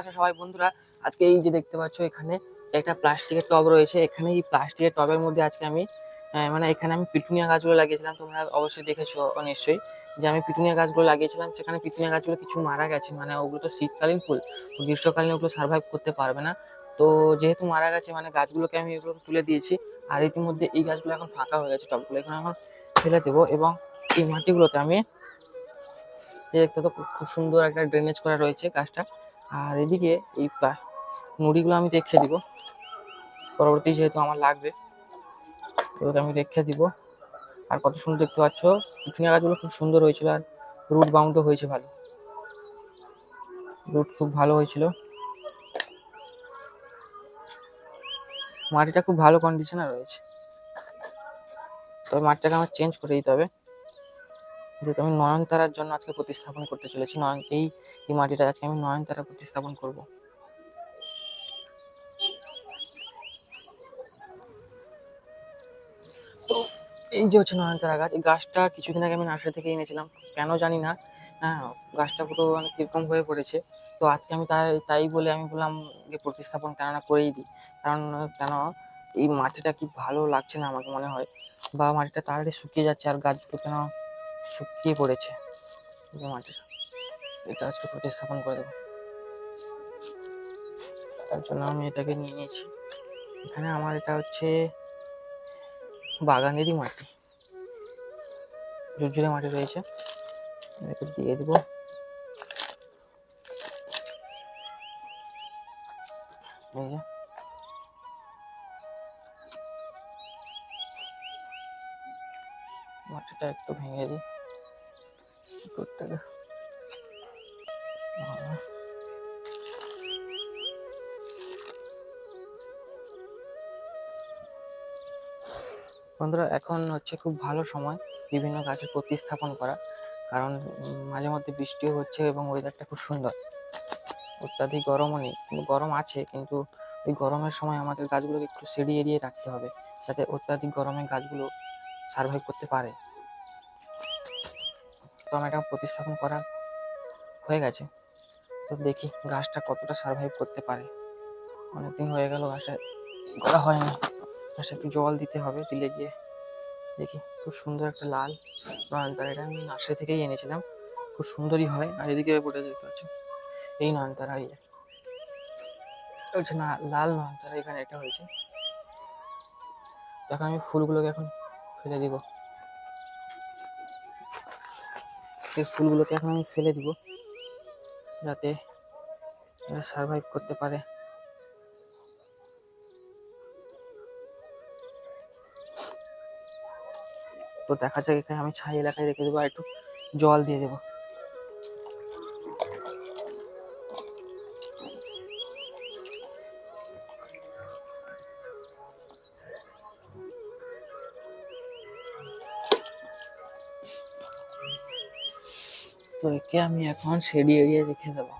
আছো সবাই বন্ধুরা? আজকে এই যে দেখতে পাচ্ছ এখানে একটা প্লাস্টিকের টব রয়েছে। এখানে এই প্লাস্টিকের টবের মধ্যে আজকে আমি মানে এখানে আমি পিটুনিয়া গাছগুলো লাগিয়েছিলাম। তোমরা অবশ্যই দেখেছ নিশ্চয়ই যে আমি পিটুনিয়া গাছগুলো লাগিয়েছিলাম। সেখানে পিটুনিয়া গাছগুলো কিছু মারা গেছে। মানে ওগুলো তো শীতকালীন ফুল। গ্রীষ্মকালীন ওগুলো সার্ভাইভ করতে পারবে না। তো যেহেতু মারা গেছে মানে গাছগুলোকে আমি এগুলো তুলে দিয়েছি। আর ইতিমধ্যে এই গাছগুলো এখন ফাঁকা হয়ে গেছে। টবগুলো এখন এখন ফেলে দেবো এবং এই মাটিগুলোতে আমি দেখতে তো খুব সুন্দর একটা ড্রেনেজ করা রয়েছে গাছটা। আর এদিকে এই নুড়িগুলো আমি রেখে দিব। পরবর্তী যেহেতু আমার লাগবে এগুলোকে আমি রেখে দিব। আর কত সুন্দর দেখতে পাচ্ছ পিছুনিয়া গাছগুলো খুব সুন্দর হয়েছিল আর রুট বাউন্ডও হয়েছে ভালো। রুট খুব ভালো হয়েছিল। মাটিটা খুব ভালো কন্ডিশনে রয়েছে। তবে মাটিটাকে আমার চেঞ্জ করে দিতে হবে। যেহেতু আমি নয়নতারার জন্য আজকে প্রতিস্থাপন করতে চলেছি নয়ন এই এই মাটিটা আজকে আমি নয়নতারা প্রতিস্থাপন করব। তো এই যে হচ্ছে নয়নতারা গাছ, এই গাছটা কিছুদিন আগে আমি নার্সারি থেকে এনেছিলাম, কেন জানি না হ্যাঁ গাছটা পুরো মানে কীরকম হয়ে পড়েছে। তো আজকে আমি তাই তাই বলে আমি বললাম যে প্রতিস্থাপন কেননা করেই দিই, কারণ কেন, এই মাটিটা কি ভালো লাগছে না আমাকে মনে হয়, বা মাটিটা তাড়াতাড়ি শুকিয়ে যাচ্ছে আর গাছগুলো কেন শুকিয়ে পড়েছে। মাটিটা। এটা আজকে প্রতিস্থাপন করে দেবো। তার জন্য আমি এটাকে নিয়ে নিয়েছি। এখানে আমার এটা হচ্ছে বাগানেরই মাটি। ঝুরঝুরে মাটি রয়েছে। এটাকে দিয়ে দেবো। এই যে। মাটিটা একটু ভেঙে দিই। শিকড়টাকে আহ। বন্ধুরা, এখন হচ্ছে খুব ভালো সময় বিভিন্ন গাছের প্রতিস্থাপন করা। কারণ মাঝে মধ্যে বৃষ্টিও হচ্ছে এবং ওয়েদারটা খুব সুন্দর। অত্যাধিক গরমও নেই। কিন্তু গরম আছে, কিন্তু ওই গরমের সময় আমাদের গাছগুলোকে একটু সেড়িয়ে এড়িয়ে রাখতে হবে। যাতে অত্যাধিক গরমে গাছগুলো সার্ভাইভ করতে পারে। এটা প্রতিস্থাপন করা হয়ে গেছে। তো দেখি গাছটা কতটা সার্ভাইভ করতে পারে। অনেকদিন হয়ে গেল গাছটা করা হয় না গাছটা একটু জল দিতে হবে, দিলে গিয়ে দেখি খুব সুন্দর একটা লাল নয়নতারা। এটা আমি নার্সারি থেকেই এনেছিলাম। খুব সুন্দরই হয় আর এদিকে পড়ে দেখতে পাচ্ছ এই নয়নতারা এই। হচ্ছে না, লাল নয়নতারা এখানে একটা হয়েছে। তখন আমি ফুলগুলোকে এখন ফেলে দিব। এই ফুলগুলোকে এখন আমি ফেলে দিব যাতে এরা সার্ভাইভ করতে পারে। তো দেখা যাক এখানে আমি ছাই এলাকায় রেখে দেবো আর একটু জল দিয়ে দেবো। তো একে আমি এখন সেডি এরিয়া রেখে দেবো।